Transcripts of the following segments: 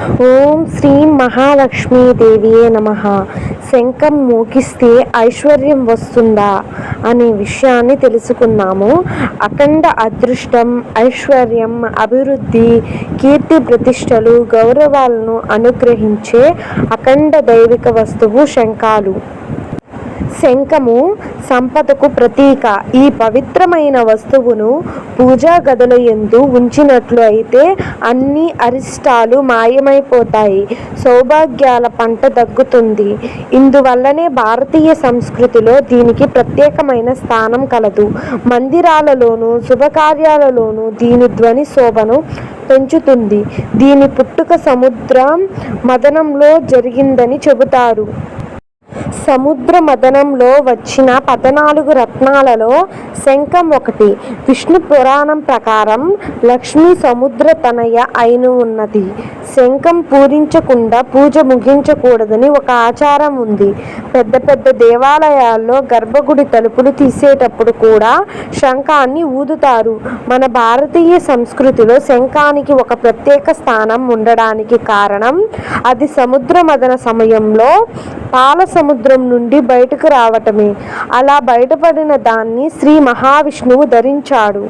ఓం శ్రీ మహాలక్ష్మీదేవియే నమ. శంఖం మోగిస్తే ఐశ్వర్యం వస్తుందా అనే విషయాన్ని తెలుసుకున్నాము. అఖండ అదృష్టం ఐశ్వర్యం అభివృద్ధి కీర్తి ప్రతిష్టలు గౌరవాలను అనుగ్రహించే అఖండ దైవిక వస్తువు శంఖాలు. శంఖము సంపదకు ప్రతీక. ఈ పవిత్రమైన వస్తువును పూజా గదుల ఎందు ఉంచినట్లు అయితే అన్ని అరిష్టాలు మాయమైపోతాయి. సౌభాగ్యాల పంట తగ్గుతుంది. ఇందువల్లనే భారతీయ సంస్కృతిలో దీనికి ప్రత్యేకమైన స్థానం కలదు. మందిరాలలోనూ శుభకార్యాలలోనూ దీని ధ్వని శోభను పెంచుతుంది. దీని పుట్టుక సముద్రం మదనంలో జరిగిందని చెబుతారు. సముద్ర మదనంలో వచ్చిన పద్నాలుగు రత్నాలలో శంఖం ఒకటి. విష్ణు పురాణం ప్రకారం లక్ష్మీ సముద్ర తనయ అయిన ఉన్నది. శంఖం పూరించకుండా పూజ ముగించకూడదని ఒక ఆచారం ఉంది. పెద్ద పెద్ద దేవాలయాల్లో గర్భగుడి తలుపులు తీసేటప్పుడు కూడా శంఖాన్ని ఊదుతారు. మన భారతీయ సంస్కృతిలో శంఖానికి ఒక ప్రత్యేక స్థానం ఉండడానికి కారణం అది సముద్ర మదన సమయంలో పాల సముద్రం నుండి బయటకు రావటమే. అలా బయటపడిన దాన్ని శ్రీ మహావిష్ణువు ధరించాడు.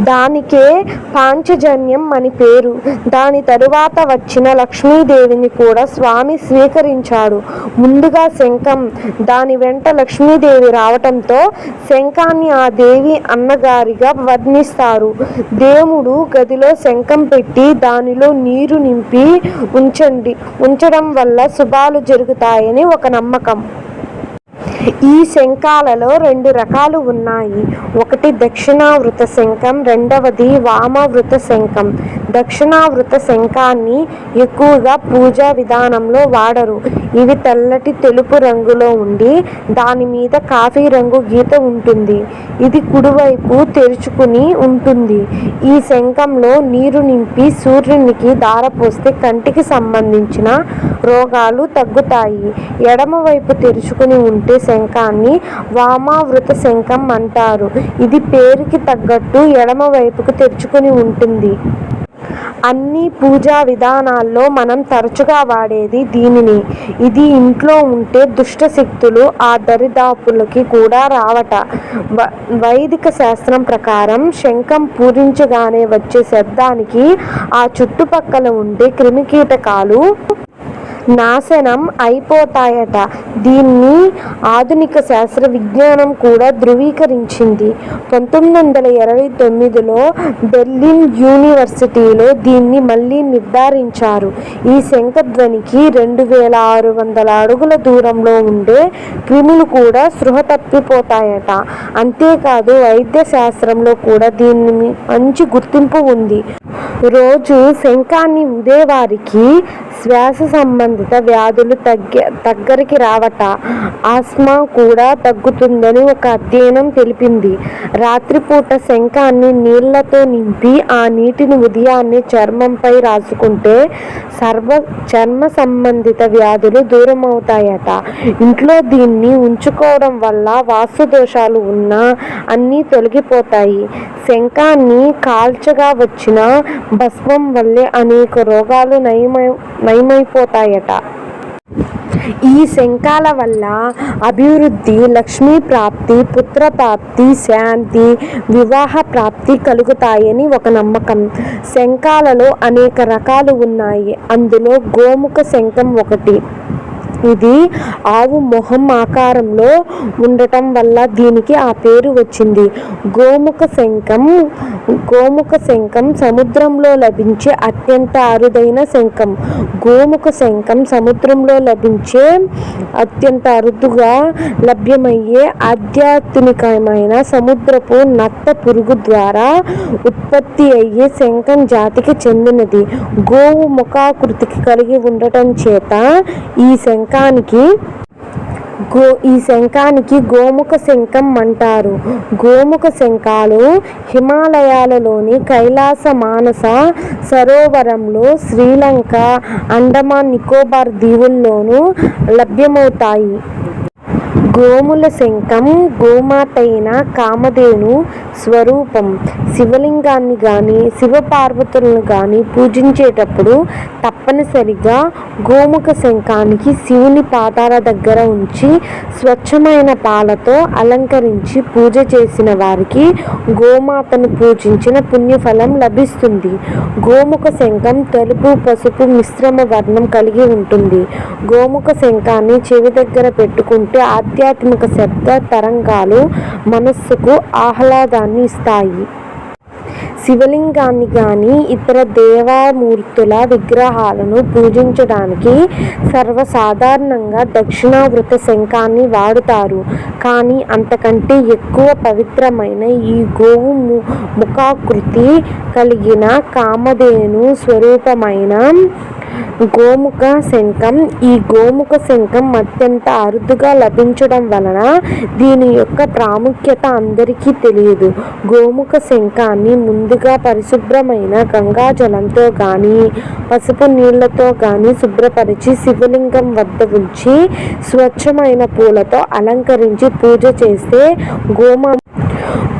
దానికే పాంచజన్యం అని పేరు. దాని తరువాత వచ్చిన లక్ష్మీదేవిని కూడా స్వామి స్వీకరించాడు. ముందుగా శంఖం. దాని వెంట లక్ష్మీదేవి రావటంతో శంఖాన్ని ఆ దేవి అన్నగారిగా వర్ణిస్తారు. దేవుడు గదిలో శంఖం పెట్టి దానిలో నీరు నింపి ఉంచండి. ఉంచడం వల్ల శుభాలు జరుగుతాయని ఒక నమ్మకం. ఈ శంఖాలలో రెండు రకాలు ఉన్నాయి. ఒకటి దక్షిణావృత శంఖం రెండవది వామవృత శంఖం. దక్షిణావృత శంఖాన్ని ఎక్కువగా పూజా విధానంలో వాడరు. ఇవి తెల్లటి తెలుపు రంగులో ఉండి దాని మీద కాఫీ రంగు గీత ఉంటుంది. ఇది కుడివైపు తెరుచుకుని ఉంటుంది. ఈ శంఖంలో నీరు నింపి సూర్యునికి దారపోస్తే కంటికి సంబంధించిన రోగాలు తగ్గుతాయి. ఎడమవైపు తెరుచుకుని ఉంటే శంఖాన్ని వామావృత శంఖం అంటారు. ఇది పేరుకి తగ్గట్టు ఎడమవైపుకు తెరుచుకుని ఉంటుంది. అన్ని పూజా విధానాల్లో మనం తరచుగా వాడేది దీనిని. ఇది ఇంట్లో ఉంటే దుష్ట శక్తులు ఆ దరిదాపులకి కూడా రావట. వ వైదిక శాస్త్రం ప్రకారం శంఖం పూరించగానే వచ్చే శబ్దానికి ఆ చుట్టుపక్కల ఉండే క్రిమికీటకాలు నాశనం అయిపోతాయట. దీన్ని ఆధునిక శాస్త్ర విజ్ఞానం కూడా ధృవీకరించింది. పంతొమ్మిది వందల ఇరవై తొమ్మిదిలో బెర్లిన్ యూనివర్సిటీలో దీన్ని మళ్ళీ నిర్ధారించారు. ఈ శంఖధ్వనికి రెండు వేల ఆరు వందల అడుగుల దూరంలో ఉండే క్రిములు కూడా సృహ తప్పిపోతాయట అంతేకాదు వైద్య శాస్త్రంలో కూడా దీన్ని మంచి గుర్తింపు ఉంది. రోజు శంఖాన్ని ఉదేవారికి శ్వాస సంబంధిత వ్యాధులు తగ్గ దగ్గరికి రావట. ఆస్మా కూడా తగ్గుతుందని ఒక అధ్యయనం తెలిపింది. రాత్రిపూట శంఖాన్ని నీళ్ళతో నింపి ఆ నీటిని ఉదయాన్నే చర్మంపై రాసుకుంటే సర్వ చర్మ సంబంధిత వ్యాధులు దూరం అవుతాయట ఇంట్లో దీన్ని ఉంచుకోవడం వల్ల వాస్తు దోషాలు ఉన్నా అన్నీ తొలగిపోతాయి. శంఖాన్ని కాల్చగా వచ్చిన భస్మం వల్లే అనేక రోగాలు నయమై నయమైపోతాయట. ఈ శంఖాల వల్ల అభివృద్ధి లక్ష్మీ ప్రాప్తి పుత్ర ప్రాప్తి శాంతి వివాహ ప్రాప్తి కలుగుతాయని ఒక నమ్మకం. శంఖాలలో అనేక రకాలు ఉన్నాయి. అందులో గోముఖ శంఖం ఒకటి. ఇది ఆవు మొహం ఆకారంలో ఉండటం వల్ల దీనికి ఆ పేరు వచ్చింది. గోముఖ శంఖం గోముఖ శంఖం సముద్రంలో లభించే అత్యంత అరుదైన శంఖం. గోముఖ శంఖం సముద్రంలో లభించే అత్యంత అరుదుగా లభ్యమయ్యే ఆధ్యాత్మికమైన సముద్రపు నత్త పురుగు ద్వారా ఉత్పత్తి అయ్యే శంఖం జాతికి చెందినది. గోవు ముఖాకృతికి కలిగి ఉండటం చేత ఈ శంఖానికి గో ఈ శంఖానికి గోముఖ శంఖం అంటారు. గోముఖ శంఖాలు హిమాలయాలలోని కైలాస మానస సరోవరంలో శ్రీలంక అండమాన్ నికోబార్ దీవుల్లోనూ లభ్యమవుతాయి. గోముల శంఖం గోమాతైన కామధేను స్వరూపం. శివలింగాన్ని గాని శివపార్వతులను గాని పూజించేటప్పుడు తప్పనిసరిగా గోముఖ శంఖానికి శివుని పాదాల దగ్గర ఉంచి స్వచ్ఛమైన పాలతో అలంకరించి పూజ చేసిన వారికి గోమాతను పూజించిన పుణ్యఫలం లభిస్తుంది. గోముఖ శంఖం తెలుపు పసుపు మిశ్రమ వర్ణం కలిగి ఉంటుంది. గోముఖ శంఖాన్ని చెవి దగ్గర పెట్టుకుంటే ఆధ్యాత్మిక శబ్ద తరంగాలు మనస్సుకు ఆహ్లాదాన్ని ఇస్తాయి. శివలింగాన్ని కానీ ఇతర దేవామూర్తుల విగ్రహాలను పూజించడానికి సర్వసాధారణంగా దక్షిణావృత శంఖాన్ని వాడుతారు. కానీ అంతకంటే ఎక్కువ పవిత్రమైన ఈ గోవు ము- ముఖాకృతి కలిగిన కామధేను స్వరూపమైన గోముఖ శంఖం. ఈ గోముఖ శంఖం అత్యంత అరుదుగా లభించడం వలన దీని యొక్క ప్రాముఖ్యత అందరికీ తెలియదు. గోముఖ శంఖాన్ని ముందుగా పరిశుభ్రమైన గంగాజలంతో కానీ పసుపు నీళ్ళతో కానీ శుభ్రపరిచి శివలింగం వద్ద ఉంచి స్వచ్ఛమైన పూలతో అలంకరించి పూజ చేస్తే గోమ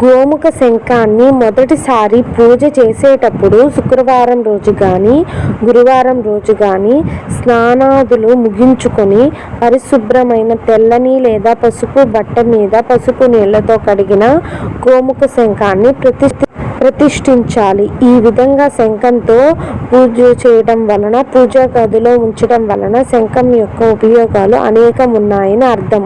గోముఖ శంఖాన్ని మొదటిసారి పూజ చేసేటప్పుడు శుక్రవారం రోజు కానీ గురువారం రోజు కానీ స్నానాదులు ముగించుకొని పరిశుభ్రమైన తెల్లని లేదా పసుపు బట్ట మీద పసుపు నీళ్ళతో కడిగిన గోముఖ శంఖాన్ని ప్రతిష్ఠి ప్రతిష్ఠించాలి. ఈ విధంగా శంఖంతో పూజ చేయడం వలన పూజా గదిలో ఉంచడం వలన శంఖం యొక్క ఉపయోగాలు అనేకం ఉన్నాయని అర్థం.